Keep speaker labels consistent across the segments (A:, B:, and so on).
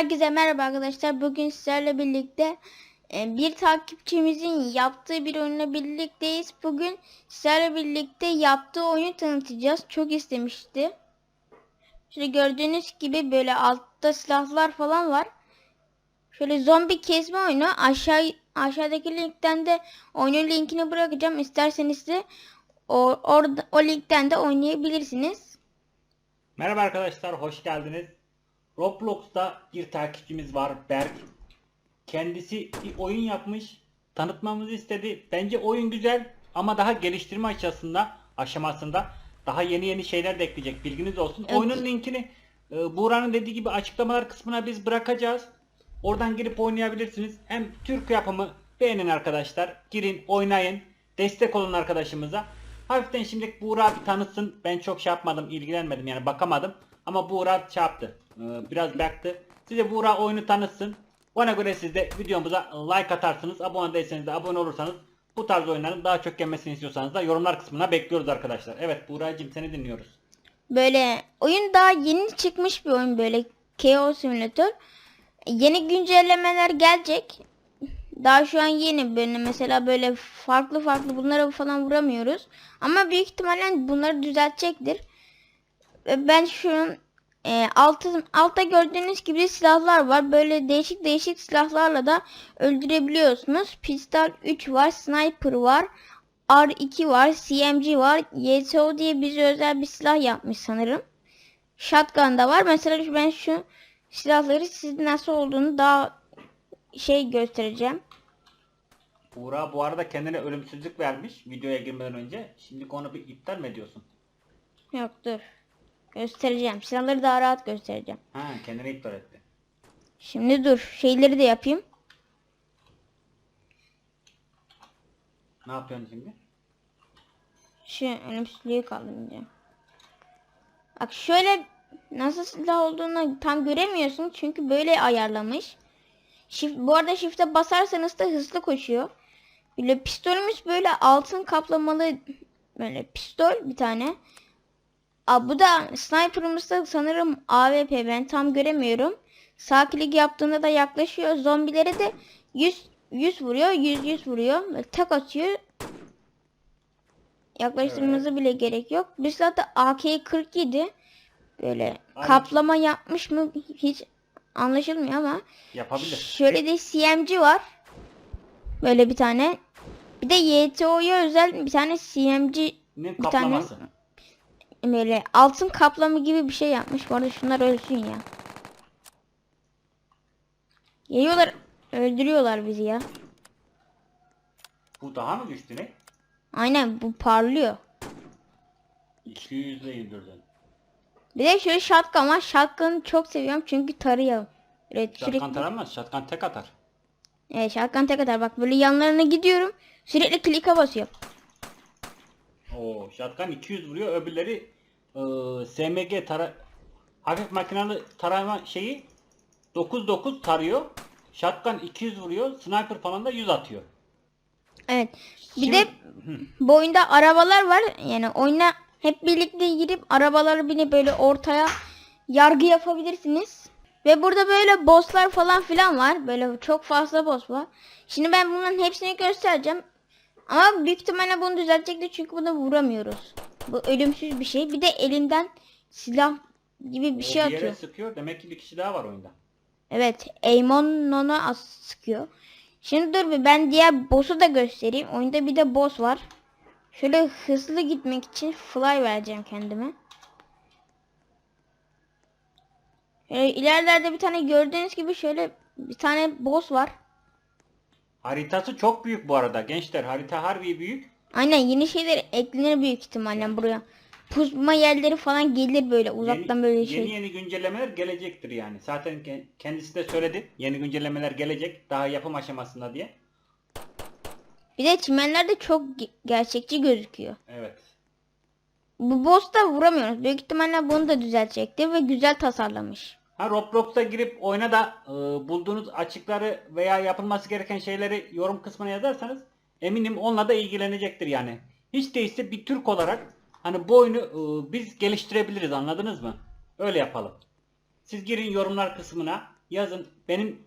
A: Herkese merhaba arkadaşlar. Bugün sizlerle birlikte e, bir takipçimizin yaptığı bir oyunla birlikteyiz. Bugün sizlerle birlikte yaptığı oyunu tanıtacağız. Çok istemişti. Şöyle gördüğünüz gibi böyle altta silahlar falan var. Şöyle zombi kesme oyunu. Aşağı aşağıdaki linkten de oyunun linkini bırakacağım. İsterseniz de o orada o linkten de oynayabilirsiniz.
B: Merhaba arkadaşlar, hoş geldiniz. Roblox'ta bir takipçimiz var, Berk. Kendisi bir oyun yapmış, tanıtmamızı istedi. Bence oyun güzel ama daha geliştirme aşamasında, aşamasında daha yeni yeni şeyler de ekleyecek. Bilginiz olsun.
A: Evet.
B: Oyunun linkini e, Buğra'nın dediği gibi açıklamalar kısmına biz bırakacağız. Oradan girip oynayabilirsiniz. Hem Türk yapımı beğenin arkadaşlar. Girin, oynayın. Destek olun arkadaşımıza. Hafiften şimdi Buğra bir tanıtsın. Ben çok şey yapmadım, ilgilenmedim yani bakamadım. Ama Buğra yaptı. Ee, Biraz baktı. Size Buğra oyunu tanıtsın. Ona göre siz de videomuza like atarsınız. Abone değilseniz de abone olursanız bu tarz oyunların daha çok gelmesini istiyorsanız da yorumlar kısmına bekliyoruz arkadaşlar. Evet Buğra'cığım seni dinliyoruz.
A: Böyle oyun daha yeni çıkmış bir oyun böyle KO Simulator. Yeni güncellemeler gelecek. Daha şu an yeni böyle mesela böyle farklı farklı bunlara falan vuramıyoruz. Ama büyük ihtimalle bunları düzeltecektir. Ben şu e, altı, altta gördüğünüz gibi silahlar var. Böyle değişik değişik silahlarla da öldürebiliyorsunuz. Pistol 3 var, sniper var, R2 var, CMG var. YSO diye bize özel bir silah yapmış sanırım. Shotgun da var. Mesela şu- ben şu silahları sizin nasıl olduğunu daha şey göstereceğim.
B: Buğra bu arada kendine ölümsüzlük vermiş videoya girmeden önce. Şimdi onu bir iptal mi ediyorsun?
A: Yok dur. Göstereceğim. Silahları daha rahat göstereceğim.
B: Ha kendini iptal etti.
A: Şimdi dur. Şeyleri de yapayım.
B: Ne yapıyorsun şimdi?
A: Şu ölümsüzlüğü kaldıracağım. Bak şöyle nasıl silah olduğunu tam göremiyorsun çünkü böyle ayarlamış. Shift, bu arada shift'e basarsanız da hızlı koşuyor. Böyle pistolümüz böyle altın kaplamalı böyle pistol bir tane. Aa, bu da sniper'ımız da sanırım AWP ben tam göremiyorum. Sağ klik yaptığında da yaklaşıyor. Zombilere de 100 100 vuruyor, 100 100 vuruyor. Böyle tak atıyor. Yaklaştırmanıza bile gerek yok. Bir zaten AK-47 böyle
B: Aynı
A: kaplama yapmış mı hiç anlaşılmıyor ama
B: Yapabilir.
A: şöyle de CMG var. Böyle bir tane. Bir de YTO'ya özel bir tane CMG
B: Ne
A: bir tane
B: kaplaması?
A: Böyle altın kaplama gibi bir şey yapmış. Bu arada şunlar ölsün ya. Geliyorlar öldürüyorlar bizi ya.
B: Bu daha mı güçlü ne?
A: Aynen bu parlıyor.
B: 200 ile indirdin.
A: Bir de şöyle shotgun var. Shotgun'ı çok seviyorum çünkü tarıyor. Evet
B: Şatkan
A: sürekli.
B: taramaz. Şatkan tek atar.
A: Evet shotgun tek atar. Bak böyle yanlarına gidiyorum. Sürekli klika basıyorum.
B: Oo, şatkan 200 vuruyor. Öbürleri ıı, SMG tara hafif makinalı tarama şeyi 99 tarıyor. Shotgun 200 vuruyor. Sniper falan da 100 atıyor.
A: Evet. Bir
B: Şimdi-
A: de bu oyunda arabalar var. Yani oyuna hep birlikte girip arabaları bile böyle ortaya yargı yapabilirsiniz. Ve burada böyle bosslar falan filan var. Böyle çok fazla boss var. Şimdi ben bunların hepsini göstereceğim. Ama büyük ihtimalle bunu düzeltecektir çünkü bunu vuramıyoruz. Bu ölümsüz bir şey. Bir de elinden silah gibi bir
B: O
A: şey
B: bir
A: atıyor.
B: sıkıyor. Demek ki bir kişi daha var oyunda.
A: Evet, Eamon ona as sıkıyor. Şimdi dur bir ben diğer boss'u da göstereyim. Oyunda bir de boss var. Şöyle hızlı gitmek için fly vereceğim kendime. Şöyle ilerlerde bir tane gördüğünüz gibi şöyle bir tane boss var.
B: Haritası çok büyük bu arada gençler. Harita harbi büyük.
A: Aynen yeni şeyler eklenir büyük ihtimalle buraya. Pusma yerleri falan gelir böyle uzaktan
B: yeni,
A: böyle şey.
B: Yeni yeni güncellemeler gelecektir yani. Zaten ke- kendisi de söyledi. Yeni güncellemeler gelecek. Daha yapım aşamasında diye.
A: Bir de çimenler de çok ge- gerçekçi gözüküyor.
B: Evet.
A: Bu boss da vuramıyoruz. Büyük ihtimalle bunu da düzeltecektir ve güzel tasarlamış.
B: Ha Roblox'a girip oyuna da e, bulduğunuz açıkları veya yapılması gereken şeyleri yorum kısmına yazarsanız eminim onunla da ilgilenecektir yani. Hiç değilse bir Türk olarak hani bu oyunu e, biz geliştirebiliriz anladınız mı? Öyle yapalım. Siz girin yorumlar kısmına yazın. Benim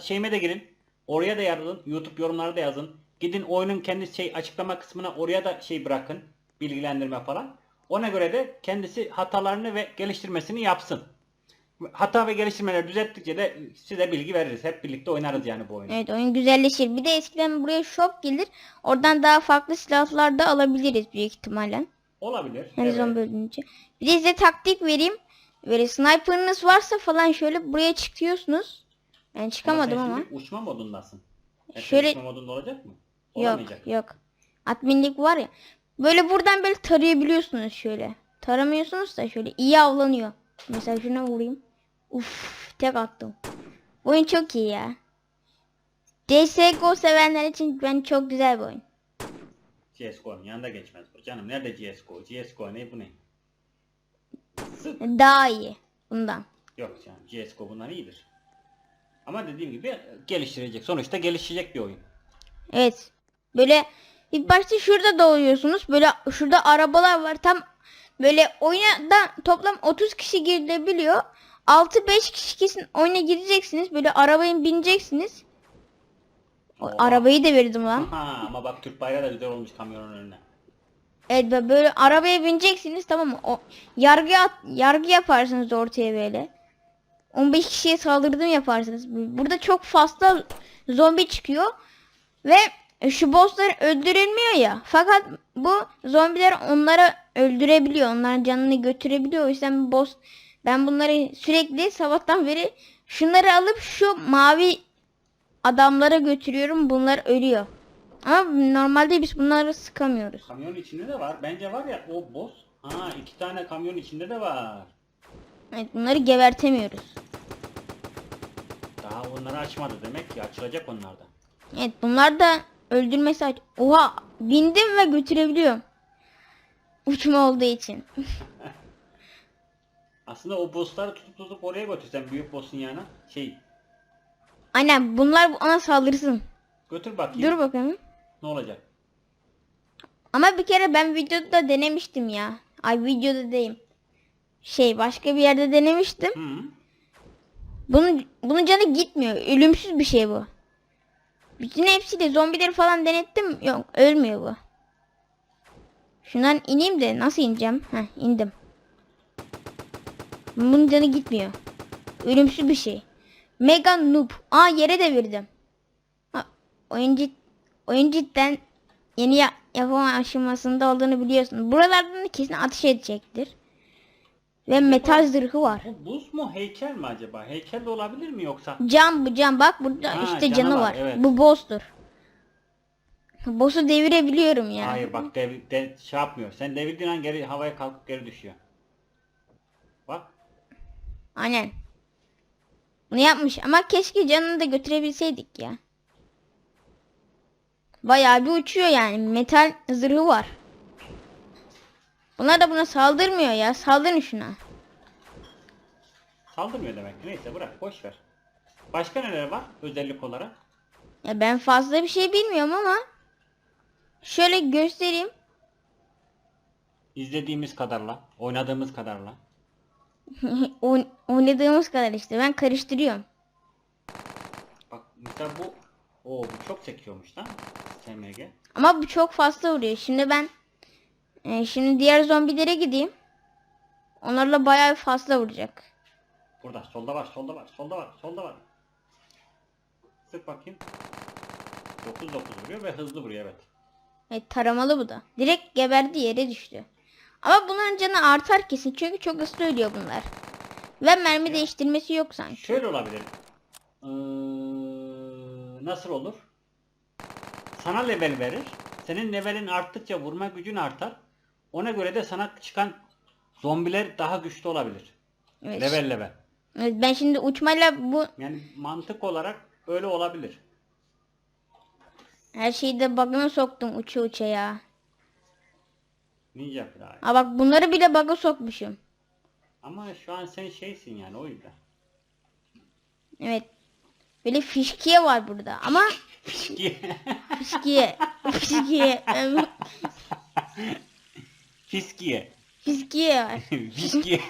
B: şeyime de girin. Oraya da yazın. YouTube yorumlara da yazın. Gidin oyunun kendi şey açıklama kısmına oraya da şey bırakın. Bilgilendirme falan. Ona göre de kendisi hatalarını ve geliştirmesini yapsın. Hata ve geliştirmeleri düzelttikçe de size bilgi veririz. Hep birlikte oynarız yani bu oyunu.
A: Evet oyun güzelleşir. Bir de eskiden buraya shop gelir. Oradan daha farklı silahlar da alabiliriz büyük ihtimalle.
B: Olabilir.
A: Her
B: evet.
A: zaman bölünce. Bir de size taktik vereyim. Böyle sniper'ınız varsa falan şöyle buraya çıkıyorsunuz. Ben çıkamadım
B: sen
A: ama.
B: şimdi uçma modundasın. Hep
A: Şöyle-
B: uçma modunda olacak mı?
A: Yok
B: Olamayacak.
A: yok. Adminlik var ya. Böyle buradan böyle tarayabiliyorsunuz şöyle. Taramıyorsunuz da şöyle iyi avlanıyor. Mesela şuna vurayım. Uf tek attım. Oyun çok iyi ya. CSGO sevenler için ben çok güzel bir oyun.
B: CSGO'nun yanında geçmez bu. Canım nerede CSGO? CSGO ne bu ne? Sık.
A: Daha iyi bundan.
B: Yok canım CSGO bundan iyidir. Ama dediğim gibi geliştirecek. Sonuçta gelişecek bir oyun.
A: Evet. Böyle ilk başta şurada doğuyorsunuz. Böyle şurada arabalar var. Tam böyle oyuna da toplam 30 kişi girilebiliyor. 6-5 kişi kesin oyuna gireceksiniz. Böyle arabaya bineceksiniz. O
B: Oha.
A: arabayı da verdim lan.
B: Ha ama bak Türk bayrağı da güzel olmuş kamyonun önüne.
A: Evet böyle- böyle arabaya bineceksiniz tamam mı? O yargı at, yargı yaparsınız ortaya böyle. 15 kişiye saldırdım yaparsınız. Burada çok fazla zombi çıkıyor ve şu bosslar öldürülmüyor ya. Fakat bu zombiler onlara öldürebiliyor. Onların canını götürebiliyor. O yüzden boss ben bunları sürekli sabahtan beri şunları alıp şu mavi adamlara götürüyorum. Bunlar ölüyor. Ama normalde biz bunları sıkamıyoruz.
B: Kamyonun içinde de var. Bence var ya o boss. Ha iki tane kamyon içinde de var.
A: Evet bunları gebertemiyoruz.
B: Daha onları açmadı demek ki açılacak onlar da.
A: Evet bunlar da öldürmesi aç. Oha bindim ve götürebiliyorum. Uçma olduğu için.
B: Aslında o bossları tutup tutup oraya götürsen büyük boss'un yanına. Şey
A: Aynen bunlar ona saldırsın.
B: götür bakayım.
A: Dur bakalım.
B: Ne olacak?
A: Ama bir kere ben videoda denemiştim ya. Ay videoda deyim. Şey başka bir yerde denemiştim.
B: Hı.
A: Bunun bunun canı gitmiyor. Ölümsüz bir şey bu. Bütün hepsiyle zombileri falan denettim. Yok ölmüyor bu. Şundan ineyim de nasıl ineceğim? Heh indim. Bunun canı gitmiyor. Ölümsüz bir şey. Mega noob. Aa yere devirdim. Ha, oyun, cid, oyun cidden yeni ya, yapım aşamasında olduğunu biliyorsun. Buralardan da kesin ateş edecektir. Ve metal zırhı var.
B: Bu buz mu heykel mi acaba? Heykel de olabilir mi yoksa?
A: Cam bu cam bak burada
B: Ha,
A: işte
B: canı var,
A: var.
B: evet.
A: Bu boss'tur. Boss'u devirebiliyorum ya.
B: Hayır bak dev, de, şey yapmıyor. Sen devirdiğin an geri havaya kalkıp geri düşüyor.
A: Aynen. Bunu yapmış ama keşke canını da götürebilseydik ya. Bayağı bir uçuyor yani. Metal zırhı var. Bunlar da buna saldırmıyor ya. Saldırın şuna.
B: Saldırmıyor demek ki. Neyse bırak boş ver. Başka neler var özellik olarak?
A: Ya ben fazla bir şey bilmiyorum ama şöyle göstereyim.
B: İzlediğimiz kadarla, oynadığımız kadarla.
A: Oyn- Oynadığımız kadar işte. Ben karıştırıyorum.
B: Bak mesela bu o bu çok sekiyormuş lan. SMG.
A: Ama bu çok fazla vuruyor. Şimdi ben e, şimdi diğer zombilere gideyim. Onlarla bayağı fazla vuracak.
B: Burada solda var, solda var, solda var, solda var. Sık bakayım. 9 9 vuruyor ve hızlı vuruyor evet.
A: Evet taramalı bu da. Direkt geberdi yere düştü. Ama bunların canı artar kesin çünkü çok hızlı ölüyor bunlar. Ve mermi değiştirmesi yok sanki.
B: Şöyle olabilir. Ee, nasıl olur? Sana level verir. Senin levelin arttıkça vurma gücün artar. Ona göre de sana çıkan zombiler daha güçlü olabilir.
A: Evet.
B: Level level.
A: Evet, ben şimdi uçmayla bu
B: Yani mantık olarak öyle olabilir.
A: her şeyi de bug'ına soktum uça uça ya.
B: Ninja Fly.
A: Aa bak bunları bile bug'a sokmuşum.
B: Ama şu an sen şeysin yani o yüzden.
A: Evet. Böyle fişkiye var burada ama
B: Fiskiye.
A: fişkiye fişkiye em,
B: Fiskiye.
A: fişkiye var.
B: Fiskiye.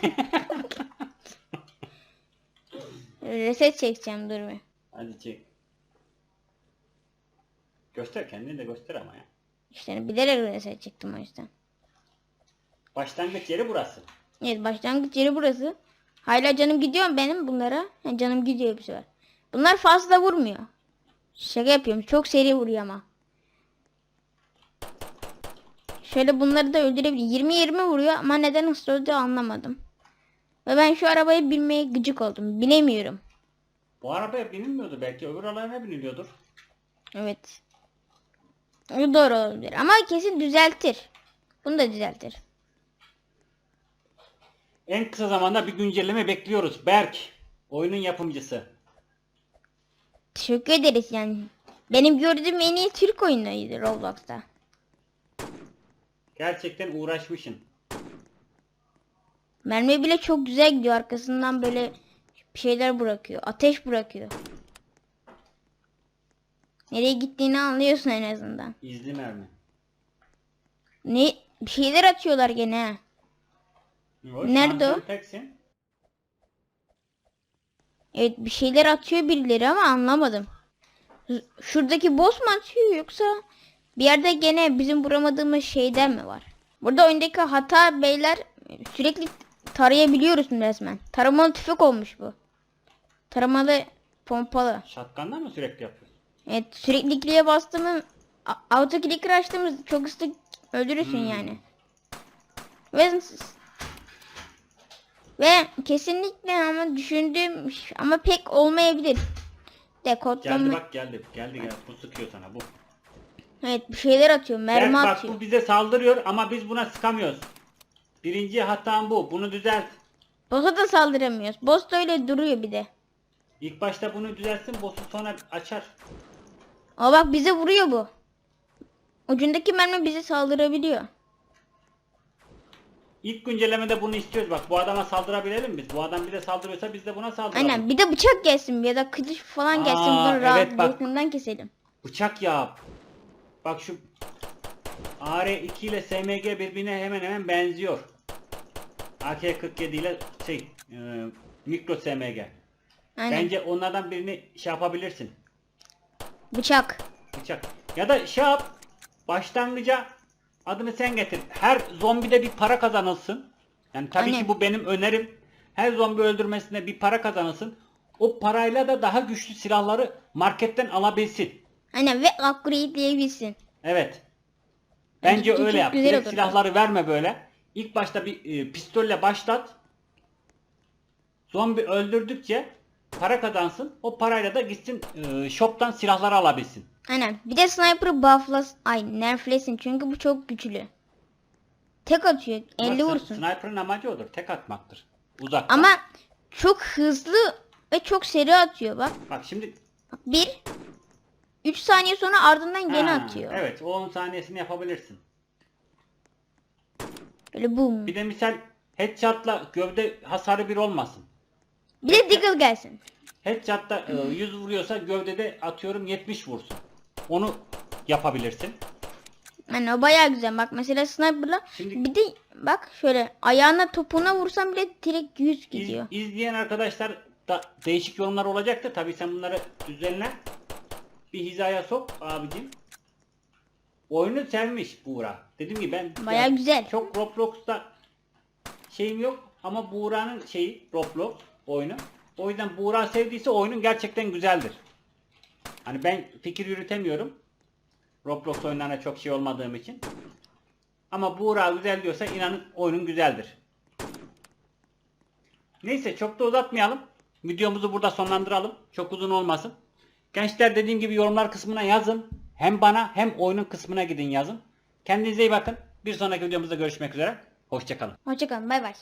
A: Reset çekeceğim dur bir.
B: Hadi çek. Göster kendini de göster ama ya.
A: İşte bilerek reset çektim o yüzden.
B: Başlangıç yeri burası.
A: Evet başlangıç yeri burası. Hala canım gidiyor benim bunlara? Ha, canım gidiyor bir sefer. Bunlar fazla vurmuyor. Şaka yapıyorum. Çok seri vuruyor ama. Şöyle bunları da öldürebilir. 20-20 vuruyor ama neden hızlı öldüğü anlamadım. Ve ben şu arabaya binmeye gıcık oldum. Binemiyorum.
B: Bu arabaya binilmiyordu belki öbür arabalara biniliyordur.
A: Evet. O doğru olabilir. Ama kesin düzeltir. Bunu da düzeltir.
B: En kısa zamanda bir güncelleme bekliyoruz. Berk, oyunun yapımcısı.
A: Teşekkür ederiz yani. Benim gördüğüm en iyi Türk oyunuydu Roblox'ta.
B: Gerçekten uğraşmışsın.
A: Mermi bile çok güzel gidiyor. Arkasından böyle bir şeyler bırakıyor. Ateş bırakıyor. Nereye gittiğini anlıyorsun en azından.
B: İzli mermi.
A: Ne bir şeyler atıyorlar gene.
B: Yo,
A: Nerede o?
B: Teksin.
A: Evet bir şeyler atıyor birileri ama anlamadım. Şuradaki boss mu atıyor yoksa bir yerde gene bizim vuramadığımız şeyden mi var? Burada oyundaki hata beyler sürekli tarayabiliyoruz resmen. Taramalı tüfek olmuş bu. Taramalı pompalı.
B: Şatkanla mı sürekli yapıyorsun?
A: Evet sürekli kliğe bastığımız a- auto clicker açtığımız çok hızlı öldürürsün yani. Ve ve kesinlikle ama düşündüğüm ama pek olmayabilir. De
B: Geldi bak geldi. Geldi geldi. Bu sıkıyor sana bu.
A: Evet bir şeyler atıyor.
B: Berk
A: Mermi
B: bak
A: atıyor.
B: bu bize saldırıyor ama biz buna sıkamıyoruz. Birinci hatam bu. Bunu düzelt.
A: Boss'a da saldıramıyoruz. Boss da öyle duruyor bir de.
B: İlk başta bunu düzeltsin. Boss'u sonra açar.
A: Ama bak bize vuruyor bu. Ucundaki mermi bize saldırabiliyor.
B: İlk güncellemede bunu istiyoruz. Bak bu adama saldırabilelim biz. Bu adam bize saldırıyorsa biz de buna saldıralım.
A: Aynen bir de bıçak gelsin ya da kılıç falan gelsin.
B: Aa,
A: Bunu rahat
B: evet bak.
A: keselim.
B: Bıçak yap. Bak şu AR2 ile SMG birbirine hemen hemen benziyor. AK-47 ile şey e, mikro SMG.
A: Aynen.
B: Bence onlardan birini şey yapabilirsin.
A: Bıçak.
B: Bıçak. Ya da şey yap. Başlangıca adını sen getir. Her zombide bir para kazanılsın. Yani tabii
A: Aynen.
B: ki bu benim önerim. Her zombi öldürmesine bir para kazanılsın. O parayla da daha güçlü silahları marketten alabilsin.
A: Aynen ve upgrade'leyebilsin.
B: Evet. Bence
A: Bence
B: öyle yap.
A: güzel
B: Direkt
A: olur.
B: silahları verme böyle. İlk başta bir e, pistolle başlat. Zombi öldürdükçe para kazansın. O parayla da gitsin e, shop'tan silahları alabilsin.
A: Aynen. Bir de sniper'ı bufflas ay nerflesin çünkü bu çok güçlü. Tek atıyor. 50
B: Bak,
A: vursun.
B: Sniper'ın amacı odur. Tek atmaktır. Uzaktan.
A: Ama çok hızlı ve çok seri atıyor bak.
B: Bak şimdi
A: Bak bir 3 saniye sonra ardından gene
B: Ha,
A: atıyor.
B: Evet o 10 saniyesini yapabilirsin.
A: Böyle boom.
B: Bir de misal headshot'la gövde hasarı bir olmasın.
A: Bir de Deagle gelsin.
B: Headshot'ta e, 100 vuruyorsa gövdede atıyorum 70 vursun. Onu yapabilirsin.
A: Yani o bayağı güzel. Bak mesela sniper'la
B: Şimdi-
A: bir de bak şöyle ayağına topuna vursam bile direkt 100
B: İz,
A: gidiyor.
B: izleyen arkadaşlar da değişik yorumlar olacaktır. Tabii sen bunları düzenle. Bir hizaya sok abicim. Oyunu sevmiş Buğra. Dediğim gibi ben
A: Bayağı
B: ya
A: güzel.
B: Çok Roblox'ta şeyim yok ama Buğra'nın şeyi Roblox oyunu. O yüzden Buğra sevdiyse oyunun gerçekten güzeldir. Hani ben fikir yürütemiyorum. Roblox oyunlarına çok şey olmadığım için. Ama Buğra güzel diyorsa inanın oyunun güzeldir. Neyse çok da uzatmayalım. Videomuzu burada sonlandıralım. Çok uzun olmasın. Gençler dediğim gibi yorumlar kısmına yazın. Hem bana hem oyunun kısmına gidin yazın. Kendinize iyi bakın. Bir sonraki videomuzda görüşmek üzere. Hoşçakalın.
A: Hoşçakalın. Bay bay.